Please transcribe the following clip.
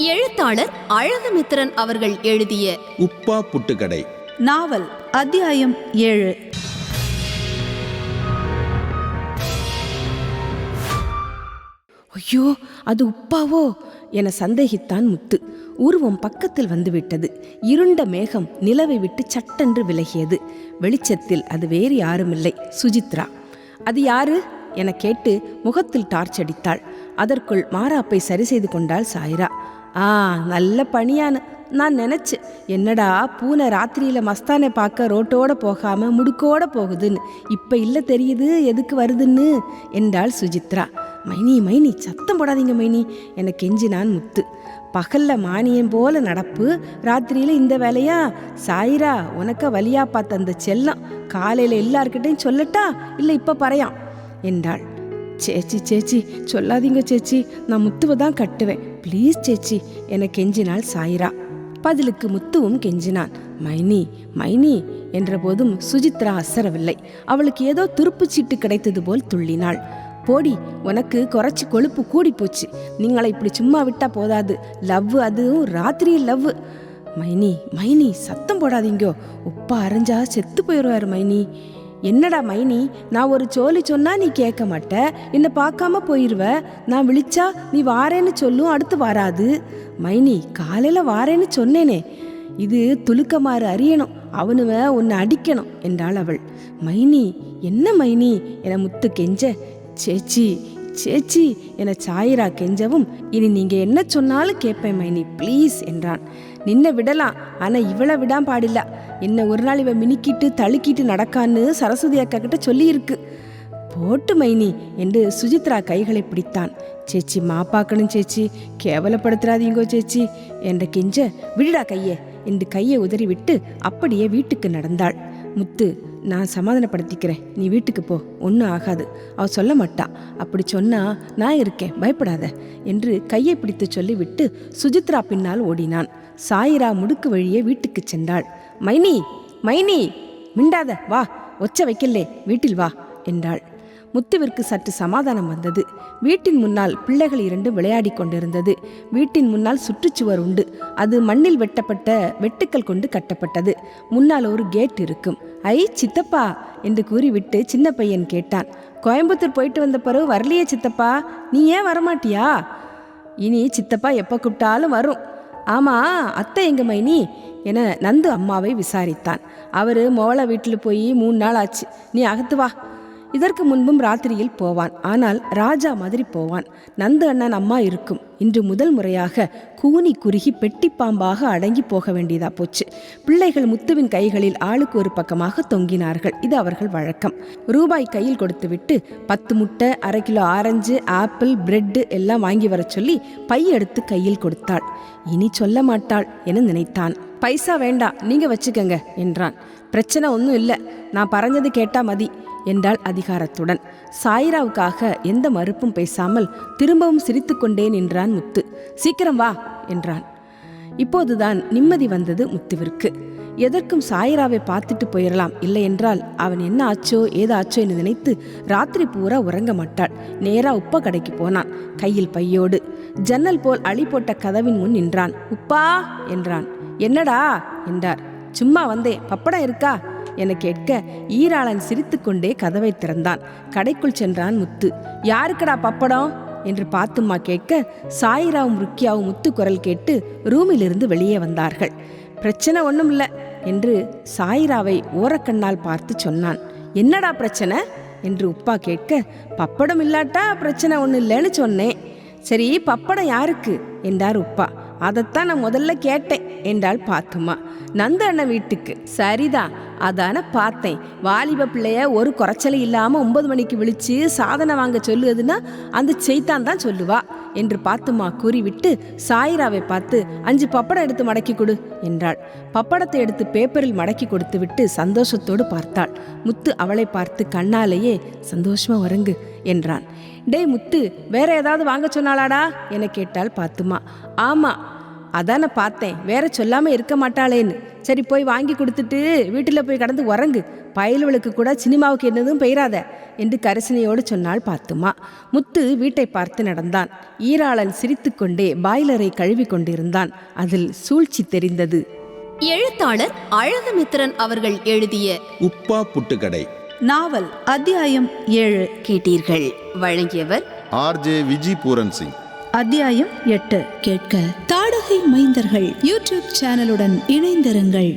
எழுத்தாளர் அழகுமித்திரன் அவர்கள் எழுதிய உப்பா புட்டுக்கடை. நாவல் அத்தியாயம் ஏழு. ஐயோ அது உப்பாவோ? என சந்தேகித்தான் முத்து. உருவம் பக்கத்தில் வந்துவிட்டது. இருண்ட மேகம் நிலவை விட்டு சட்டென்று விலகியது. வெளிச்சத்தில் அது வேறு யாருமில்லை. சுஜித்ரா. அது யாரு? என கேட்டு முகத்தில் டார்ச் அடித்தாள். அதற்குள் மாறாப்பை சரி செய்து கொண்டாள் சாயிரா. ஆ நல்ல பணியான்னு நான் நினச்சேன் என்னடா பூனை ராத்திரியில் மஸ்தானை பார்க்க ரோட்டோட போகாமல் முடுக்கோட போகுதுன்னு. இப்போ இல்லை தெரியுது எதுக்கு வருதுன்னு? என்றாள் சுஜித்ரா. மைனி மைனி சத்தம் போடாதீங்க மைனி என கெஞ்சினான் முத்து. பகல்ல மானியம் போல நடப்பு ராத்திரியில் இந்த வேலையா? சாயிரா உனக்க வழியா பார்த்த அந்த செல்லம் காலையில் எல்லார்கிட்டையும் சொல்லட்டா? இல்லை இப்போ பறையாம் என்றாள். சேச்சி சேச்சி சொல்லாதீங்க சேச்சி நான் முத்துவை தான் கட்டுவேன். ப்ளீஸ் சேச்சி. என கெஞ்சினாள் சாயிரா. பதிலுக்கு முத்துவும் கெஞ்சினான். மைனி மைனி என்ற போதும் சுஜித்ரா அசரவில்லை. அவளுக்கு ஏதோ துருப்பு சீட்டு கிடைத்தது போல் துள்ளினாள். போடி உனக்கு குறைச்சி கொழுப்பு கூடி போச்சு. நீங்களை இப்படி சும்மா விட்டா போதாது. லவ் அதுவும் ராத்திரி லவ். மைனி மைனி சத்தம் போடாதீங்கோ. உப்பா அரைஞ்சா செத்து போயிடுவாரு மைனி. என்னடா மைனி நான் ஒரு சோலி சொன்னா நீ கேட்க மாட்ட? என்னை பார்க்காம போயிடுவ நான் விழிச்சா நீ வாரேன்னு சொல்லும் அடுத்து வராது. மைனி காலையில் வாரேன்னு சொன்னேனே. இது துலுக்கமாறு அறியணும். அவனுவ உன்னை அடிக்கணும் என்றாள் அவள். மைனி என்ன மைனி? என முத்து கெஞ்ச. சேச்சி சேச்சி என சாயிரா கெஞ்சவும் இனி நீங்கள் என்ன சொன்னாலும் கேட்பேன் மைனி ப்ளீஸ் என்றான். நின்ன விடலாம். ஆனால் இவளை விடாம பாடில்ல. என்ன ஒரு நாள் இவன் மினிக்கிட்டு தழுக்கிட்டு நடக்கான்னு சரஸ்வதி அக்கா கிட்ட சொல்லியிருக்கு. போட்டு மைனி என்று சுஜித்ரா கைகளை பிடித்தான். சேச்சி மாப்பாக்கணும் சேச்சி. கேவலப்படுத்துறாதீங்கோ சேச்சி என்ற கெஞ்ச விடுடா கையே என்று கையை உதறிவிட்டு அப்படியே வீட்டுக்கு நடந்தாள். முத்து நான் சமாதானப்படுத்திக்கிறேன். நீ வீட்டுக்கு போ. ஒன்றும் ஆகாது. அவ சொல்ல மாட்டா. அப்படி சொன்னா நான் இருக்கேன். பயப்படாத என்று கையை பிடித்து சொல்லிவிட்டு சுஜித்ரா பின்னால் ஓடினான். சாயிரா முடுக்கு வழியே வீட்டுக்கு சென்றாள். மைனி மைனி மிண்டாத வா ஒச்ச வைக்கல்லே வீட்டில் வா என்றாள். முத்துவிற்கு சற்று சமாதானம் வந்தது. வீட்டின் முன்னால் பிள்ளைகள் இரண்டு விளையாடிக் கொண்டிருந்தது. வீட்டின் முன்னால் சுற்றுச்சுவர் உண்டு. அது மண்ணில் வெட்டப்பட்ட வெட்டுக்கள் கொண்டு கட்டப்பட்டது. முன்னால் ஒரு கேட் இருக்கும். ஐ சித்தப்பா என்று கூறிவிட்டு சின்ன பையன் கேட்டான். கோயம்புத்தூர் போயிட்டு வந்த பிறகு வரலையே சித்தப்பா. நீ ஏன் வரமாட்டியா? இனி சித்தப்பா எப்போ கூப்பிட்டாலும் வரும். ஆமா அத்தை எங்க மைனி? என நந்து அம்மாவை விசாரித்தான். அவர் மோள வீட்டில் போய் மூணு நாள் ஆச்சு. நீ அகத்து வா. இதற்கு முன்பும் ராத்திரியில் போவான். ஆனால் ராஜா மாதிரி போவான். நந்து அண்ணன் அம்மா இருக்கும். இன்று முதல் முறையாக கூனி குறுகி பெட்டி பாம்பாக அடங்கி போக வேண்டியதா போச்சு. பிள்ளைகள் முத்துவின் கைகளில் ஆளுக்கு ஒரு பக்கமாக தொங்கினார்கள். இது அவர்கள் வழக்கம். ரூபாய் கையில் கொடுத்துவிட்டு பத்து முட்டை அரை கிலோ ஆரஞ்சு ஆப்பிள் பிரெட்டு எல்லாம் வாங்கி வரச் சொல்லி பை எடுத்து கையில் கொடுத்தாள். இனி சொல்ல மாட்டாள் என நினைத்தான். பைசா வேண்டாம் நீங்கள் வச்சுக்கங்க என்றான். பிரச்சனை ஒன்றும் இல்லை நான் பறஞ்சது கேட்டா மதி என்றாள் அதிகாரத்துடன். சாயிராவுக்காக எந்த மறுப்பும் பேசாமல் திரும்பவும் சிரித்துக்கொண்டே நின்றான் முத்து. சீக்கிரம் வா என்றான். இப்போதுதான் நிம்மதி வந்தது முத்துவிற்கு. எதற்கும் சாயிராவை பார்த்துட்டு போயிடலாம் இல்லை என்றால் அவன் என்ன ஆச்சோ ஏதாச்சோ என்று நினைத்து ராத்திரி பூரா உறங்க மாட்டாள். நேரா உப்ப கடைக்கு போனான். கையில் பையோடு. ஜன்னல் போல் அழி போட்ட கதவின் முன் நின்றான். உப்பா! என்றான். என்னடா? என்றார். சும்மா வந்தேன் பப்படம் இருக்கா? என கேட்க ஈராளன் சிரித்துக்கொண்டே கதவை திறந்தான். கடைக்குள் சென்றான் முத்து. யாருக்கடா பப்படம்? என்று பாத்தும்மா கேட்க சாயிராவும் ருக்கியாவும் முத்து குரல் கேட்டு ரூமிலிருந்து வெளியே வந்தார்கள். பிரச்சனை ஒன்றும் இல்லை என்று சாயிராவை ஓரக்கண்ணால் பார்த்து சொன்னான். என்னடா பிரச்சனை? என்று உப்பா கேட்க பப்படம் இல்லாட்டா பிரச்சனை ஒன்றும் இல்லைன்னு சொன்னேன். சரி பப்படம் யாருக்கு? என்றார் உப்பா. அதைத்தான் நான் முதல்ல கேட்டேன் என்றாள் பாத்துமா. நந்த அண்ணன் வீட்டுக்கு. சரிதான் அதான பார்த்தேன் வாலிப பிள்ளைய ஒரு குறைச்சலும் இல்லாமல் ஒன்பது மணிக்கு விழிச்சு சாதனை வாங்க சொல்லுதுன்னா அந்த செய்தான் தான் சொல்லுவா. என்று பாத்துமா கூறிவிட்டு சாயிராவை பார்த்து அஞ்சு பப்படம் எடுத்து மடக்கி கொடு என்றாள். பப்படத்தை எடுத்து பேப்பரில் மடக்கி கொடுத்து விட்டு சந்தோஷத்தோடு பார்த்தாள். முத்து அவளை பார்த்து கண்ணாலேயே சந்தோஷமா வரங்கு என்றான். டேய் முத்து வேற ஏதாவது வாங்க சொன்னாளாடா? என கேட்டாள் பாத்துமா. ஆமா அதானே பார்த்தேன். வேற சொல்லாம இருக்க மாட்டாளேன்னு. சரி போய் வாங்கி கொடுத்துட்டு வீட்டில் போய் கடந்து உறங்கு. பயலுவளுக்கு கூட சினிமாவுக்கு என்னதும் பெயராத என்று கரிசனையோடு சொன்னாள் பாத்துமா. முத்து வீட்டை பார்த்து நடந்தான். ஈராளன் சிரித்துக்கொண்டே பாய்லரை கழுவி கொண்டிருந்தான். அதில் சூழ்ச்சி தெரிந்தது. எழுத்தாளர் அழகுமித்திரன் அவர்கள் எழுதிய உப்பா புட்டுக்கடை. நாவல் அத்தியாயம் ஏழு கேட்டீர்கள். வழங்கியவர் ஆர்ஜே விஜி பூரன் சிங். அத்தியாயம் எட்டு கேட்க தாடகை மைந்தர்கள். யூடியூப் சேனலுடன் இணைந்திருங்கள்.